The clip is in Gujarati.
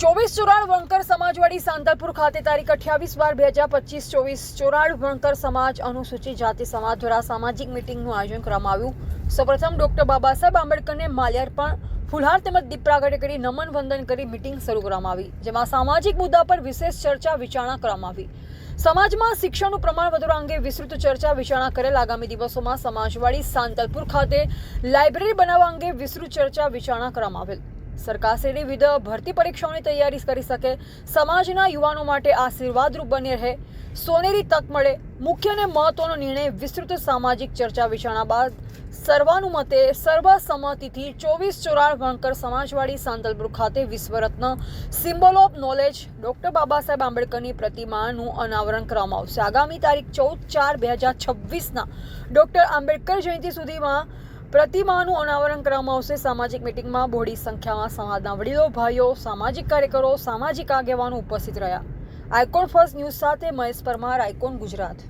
ચોવીસ ચોરાળ વણકર સમાજવાડી સાંતલપુર ખાતે તારીખ અઠ્યાવીસ બાર બે હજાર પચીસ ચોવીસ ચોરાળ વણકર સમાજ અનુસૂચિત જાતિ સમાજ દ્વારા સામાજિક મિટિંગનું આયોજન કરવામાં આવ્યું. સૌપ્રથમ ડોક્ટર બાબા સાહેબ આંબેડકરને માલ્યાર્પણ, ફુલહાર તેમજ દીપ કરી નમન વંદન કરી મિટિંગ શરૂ કરવામાં આવી, જેમાં સામાજિક મુદ્દા પર વિશેષ ચર્ચા વિચારણા કરવામાં આવી. સમાજમાં શિક્ષણનું પ્રમાણ વધારવા અંગે વિસ્તૃત ચર્ચા વિચારણા કરેલ આગામી દિવસોમાં સમાજવાડી સાંતલપુર ખાતે લાઇબ્રેરી બનાવવા અંગે વિસ્તૃત ચર્ચા વિચારણા કરવામાં આવેલ. સરકારશ્રી વિવિધ ભરતી પરીક્ષાઓની તૈયારી કરી શકે, સમાજના યુવાનો માટે આશીર્વાદરૂપ બની રહે. સોનેરી તક મળે. મુખ્ય અને મહત્વનો નિર્ણય વિસ્તૃત સામાજિક ચર્ચા વિચારણા બાદ સર્વાનુમતે સર્વસંમતિથી ચોવીસ ચોરાળ વણકર સમાજવાડી સાંતલપુર ખાતે વિશ્વરત્ન symbol of knowledge doctor Baba Saheb આંબેડકરની પ્રતિમાનું અનાવરણ કરવામાં આવશે. આગામી તારીખ ચૌદ ચાર બે હજાર છવ્વીસના ડૉક્ટર આંબેડકર જયંતિ સુધીમાં પ્રતિમાનું અનાવરણ કરવામાં આવશે. સામાજિક મિટિંગમાં બોડી સંખ્યામાં સમાજના વડીલો, ભાઈઓ, સામાજિક કાર્યકરો, સામાજિક આગેવાનો ઉપસ્થિત રહ્યા. આઇકોન ફર્સ્ટ ન્યૂઝ સાથે મહેશ પરમાર, આઇકોન ગુજરાત.